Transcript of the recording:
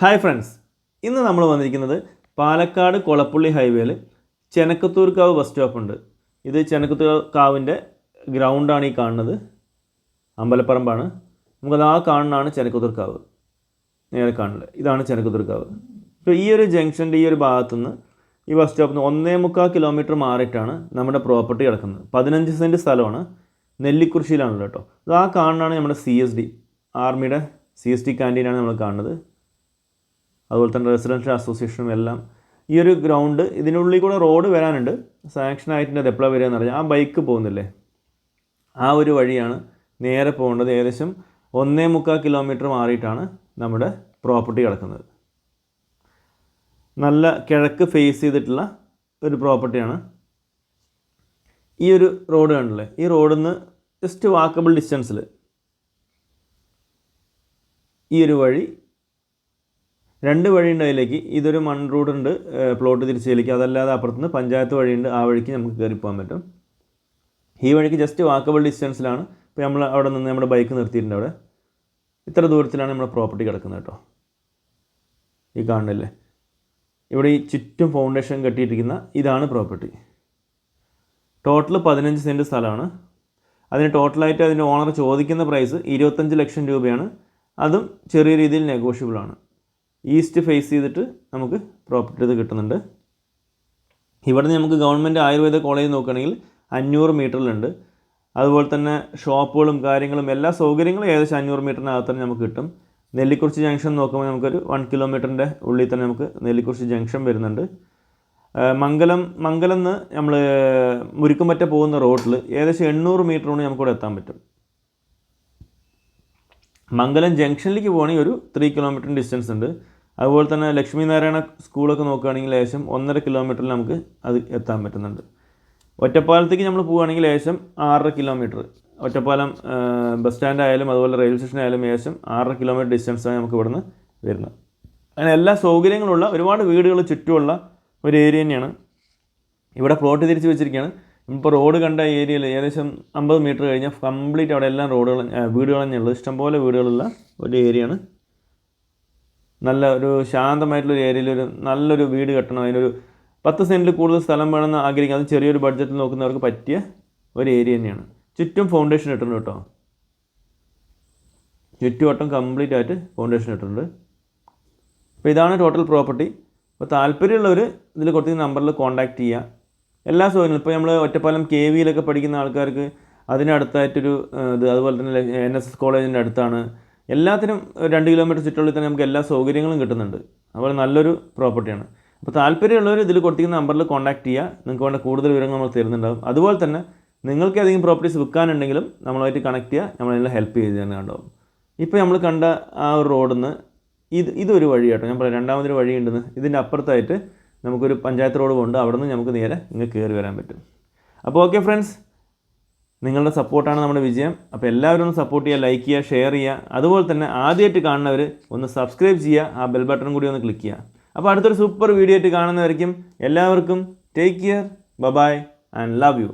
Hi friends ഇന്ന് നമ്മൾ വന്നിരിക്കുന്നത് പാലക്കാട് കൊളപ്പള്ളി ഹൈവേയിൽ ചെനക്കത്തൂർക്കാവ് ബസ് സ്റ്റോപ്പ് ഉണ്ട്. ഇത് ചെനക്കത്തൂർക്കാവിന്റെ ഗ്രൗണ്ടാണ് ഈ കാണുന്നത്. അമ്പലപ്പറമ്പാണ്. നമുക്കത് ആ കാണുന്നതാണ് ചെനക്കത്തൂർക്കാവ് നേരെ കാണുന്നത്. ഇതാണ് ചെനക്കത്തൂർക്കാവ് ഇപ്പോൾ ഈ ഒരു ജംഗ്ഷന്റെ ഈ ഒരു ഭാഗത്തുനിന്ന് ഈ ബസ് സ്റ്റോപ്പിൽ നിന്ന് ഒന്നേ മുക്കാൽ കിലോമീറ്റർ മാറിയിട്ടാണ് നമ്മുടെ പ്രോപ്പർട്ടി കിടക്കുന്നത്. പതിനഞ്ച് സെന്റ് സ്ഥലമാണ്. നെല്ലിക്കുറിശ്ശിയിലാണല്ലോ കേട്ടോ. അത് ആ കാണുന്നതാണ് നമ്മുടെ സി എസ് ഡി ആർമിയുടെ സി എസ് ഡി ക്യാന്റീനാണ് നമ്മൾ കാണുന്നത്. അതുപോലെ തന്നെ റെസിഡൻഷ്യൽ അസോസിയേഷനും എല്ലാം. ഈ ഒരു ഗ്രൗണ്ട് ഇതിനുള്ളിൽ കൂടെ റോഡ് വരാനുണ്ട്. സാങ്ഷൻ ആയിട്ടുണ്ട് അത് എപ്പോഴാണ് വരിക എന്ന് പറഞ്ഞാൽ ആ ബൈക്ക് പോകുന്നില്ലേ? ആ ഒരു വഴിയാണ് നേരെ പോകേണ്ടത്. ഏകദേശം ഒന്നേ മുക്കാൽ കിലോമീറ്റർ മാറിയിട്ടാണ് നമ്മുടെ പ്രോപ്പർട്ടി കിടക്കുന്നത്. നല്ല കിഴക്ക് ഫേസ് ചെയ്തിട്ടുള്ള ഒരു പ്രോപ്പർട്ടിയാണ് ഈ ഒരു റോഡ് കണ്ടില്ലേ? ഈ റോഡിൽ നിന്ന് ജസ്റ്റ് വാക്കബിൾ ഡിസ്റ്റൻസിൽ ഈ ഒരു വഴി രണ്ട് വഴിയുണ്ട് അതിലേക്ക് ഇതൊരു മൺ റോഡ് ഉണ്ട് പ്ലോട്ട് തിരിച്ചതിലേക്ക്. അതല്ലാതെ അപ്പുറത്തുനിന്ന് പഞ്ചായത്ത് വഴിയുണ്ട് ആ വഴിക്ക് നമുക്ക് കയറി പോകാൻ പറ്റും. ഈ വഴിക്ക് ജസ്റ്റ് വാക്കബിൾ ഡിസ്റ്റൻസിലാണ് ഇപ്പോൾ നമ്മൾ അവിടെ നിന്ന് നമ്മുടെ ബൈക്ക് നിർത്തിയിട്ടുണ്ട് അവിടെ. ഇത്ര ദൂരത്തിലാണ് നമ്മുടെ പ്രോപ്പർട്ടി കിടക്കുന്നത് കേട്ടോ. ഈ കാണുന്നില്ലേ? ഇവിടെ ഈ ചുറ്റും ഫൗണ്ടേഷൻ കെട്ടിയിട്ടിരിക്കുന്ന ഇതാണ് പ്രോപ്പർട്ടി ടോട്ടൽ പതിനഞ്ച് സെന്റ് സ്ഥലമാണ്. അതിന് ടോട്ടലായിട്ട് അതിന്റെ ഓണർ ചോദിക്കുന്ന പ്രൈസ് ഇരുപത്തഞ്ച് ലക്ഷം രൂപയാണ്. അതും ചെറിയ രീതിയിൽ നെഗോഷ്യബിൾ ആണ്. ഈസ്റ്റ് ഫേസ് ചെയ്തിട്ട് നമുക്ക് പ്രോപ്പർട്ടി ഇത് കിട്ടുന്നുണ്ട്. ഇവിടെ നമുക്ക് ഗവൺമെന്റ് ആയുർവേദ കോളേജ് നോക്കുകയാണെങ്കിൽ അഞ്ഞൂറ് മീറ്ററിലുണ്ട്. അതുപോലെ തന്നെ ഷോപ്പുകളും കാര്യങ്ങളും എല്ലാ സൗകര്യങ്ങളും ഏകദേശം അഞ്ഞൂറ് മീറ്ററിനകത്ത് തന്നെ നമുക്ക് കിട്ടും. നെല്ലിക്കുറിച്ചി ജംഗ്ഷൻ നോക്കുമ്പോൾ നമുക്കൊരു വൺ കിലോമീറ്ററിന്റെ ഉള്ളിൽ തന്നെ നമുക്ക് നെല്ലിക്കുറിച്ചി ജംഗ്ഷൻ വരുന്നുണ്ട്. മംഗലം മംഗലം നമ്മൾ മുരിക്കുംപറ്റ പോകുന്ന റോഡിൽ ഏകദേശം എണ്ണൂറ് മീറ്റർ കൊണ്ട് നമുക്കിവിടെ എത്താൻ പറ്റും. മംഗലം ജംഗ്ഷനിലേക്ക് പോകണമെങ്കിൽ ഒരു ത്രീ കിലോമീറ്റർ ഡിസ്റ്റൻസ് ഉണ്ട്. അതുപോലെ തന്നെ ലക്ഷ്മി നാരായണ സ്കൂളൊക്കെ നോക്കുകയാണെങ്കിൽ ഏകദേശം ഒന്നര കിലോമീറ്ററിൽ നമുക്ക് അത് എത്താൻ പറ്റുന്നുണ്ട്. ഒറ്റപ്പാലത്തേക്ക് നമ്മൾ പോവുകയാണെങ്കിൽ ഏകദേശം ആറര കിലോമീറ്റർ ഒറ്റപ്പാലം ബസ് സ്റ്റാൻഡ് ആയാലും അതുപോലെ റെയിൽവേ സ്റ്റേഷൻ ആയാലും ഏകദേശം ആറര കിലോമീറ്റർ ഡിസ്റ്റൻസാണ് നമുക്ക് ഇവിടുന്ന് വരുന്നത്. അങ്ങനെ എല്ലാ സൗകര്യങ്ങളുള്ള ഒരുപാട് വീടുകൾ ചുറ്റുമുള്ള ഒരു ഏരിയ തന്നെയാണ്. ഇവിടെ പ്ലോട്ട് തിരിച്ച് വെച്ചിരിക്കുകയാണ്. ഇപ്പോൾ റോഡ് കണ്ട ഏരിയയിൽ ഏകദേശം അമ്പത് മീറ്റർ കഴിഞ്ഞാൽ കംപ്ലീറ്റ് അവിടെ എല്ലാം റോഡുകൾ വീടുകൾ തന്നെയുള്ളത് ഇഷ്ടംപോലെ വീടുകളുള്ള ഒരു ഏരിയയാണ് നല്ല ഒരു ശാന്തമായിട്ടുള്ള ഏരിയയിൽ ഒരു നല്ലൊരു വീട് കെട്ടണം. അതിനൊരു പത്ത് സെന്റിൽ കൂടുതൽ സ്ഥലം വേണമെന്ന് ആഗ്രഹിക്കുക അത് ചെറിയൊരു ബഡ്ജറ്റിൽ നോക്കുന്നവർക്ക് പറ്റിയ ഒരു ഏരിയ തന്നെയാണ്. ചുറ്റും ഫൗണ്ടേഷൻ ഇട്ടിട്ടുണ്ട് കേട്ടോ. ചുറ്റുവട്ടം കംപ്ലീറ്റ് ആയിട്ട് ഫൗണ്ടേഷൻ ഇട്ടിട്ടുണ്ട്. അപ്പോൾ ഇതാണ് ടോട്ടൽ പ്രോപ്പർട്ടി അപ്പോൾ താല്പര്യമുള്ളവർ ഇതിൽ കൊടുത്ത നമ്പറിൽ കോൺടാക്റ്റ് ചെയ്യുക എല്ലാ സൗകര്യങ്ങളും ഇപ്പോൾ നമ്മൾ ഒറ്റപ്പാലം കെ വിയിലൊക്കെ പഠിക്കുന്ന ആൾക്കാർക്ക് അതിനടുത്തായിട്ടൊരു ഇത് അതുപോലെ തന്നെ എൻ എസ് എസ് കോളേജിന്റെ അടുത്താണ്. എല്ലാത്തിനും രണ്ട് കിലോമീറ്റർ ചുറ്റുള്ളിൽ തന്നെ നമുക്ക് എല്ലാ സൗകര്യങ്ങളും കിട്ടുന്നുണ്ട്. അതുപോലെ നല്ലൊരു പ്രോപ്പർട്ടിയാണ് അപ്പോൾ താല്പര്യമുള്ളവർ ഇതിൽ കൊടുത്തിരിക്കുന്ന നമ്പറിൽ കോൺടാക്ട് ചെയ്യുക. നിങ്ങൾക്ക് വേണ്ട കൂടുതൽ വിവരങ്ങൾ നമ്മൾ തരുന്നുണ്ടാകും അതുപോലെ തന്നെ നിങ്ങൾക്ക് ഏതെങ്കിലും പ്രോപ്പർട്ടീസ് വിൽക്കാനുണ്ടെങ്കിലും നമ്മളായിട്ട് കണക്ട് ചെയ്യുക. നമ്മളതിനെ ഹെൽപ്പ് ചെയ്ത് തന്നെ ഉണ്ടാവും. ഇപ്പോൾ നമ്മൾ കണ്ട ആ ഒരു റോഡിൽ നിന്ന് ഇത് ഇതൊരു വഴി കേട്ടോ. ഞാൻ പറയാം രണ്ടാമതൊരു വഴി ഉണ്ടെന്ന്. ഇതിന്റെ അപ്പുറത്തായിട്ട് നമുക്കൊരു പഞ്ചായത്ത് റോഡ് പോകുന്നുണ്ട് അവിടെ നിന്ന് നമുക്ക് നേരെ ഇങ്ങ് കയറി വരാൻ പറ്റും. അപ്പോൾ ഓക്കെ ഫ്രണ്ട്സ് നിങ്ങളുടെ സപ്പോർട്ടാണ് നമ്മുടെ വിജയം. അപ്പോൾ എല്ലാവരും ഒന്ന് സപ്പോർട്ട് ചെയ്യുക ലൈക്ക് ചെയ്യുക ഷെയർ ചെയ്യുക. അതുപോലെ തന്നെ ആദ്യമായിട്ട് കാണുന്നവർ ഒന്ന് സബ്സ്ക്രൈബ് ചെയ്യുക ആ ബെൽ ബട്ടൺ കൂടി ഒന്ന് ക്ലിക്ക് ചെയ്യുക. അപ്പോൾ അടുത്തൊരു സൂപ്പർ വീഡിയോ ആയിട്ട് കാണുന്നവരേക്കും എല്ലാവർക്കും take care bye bye and love you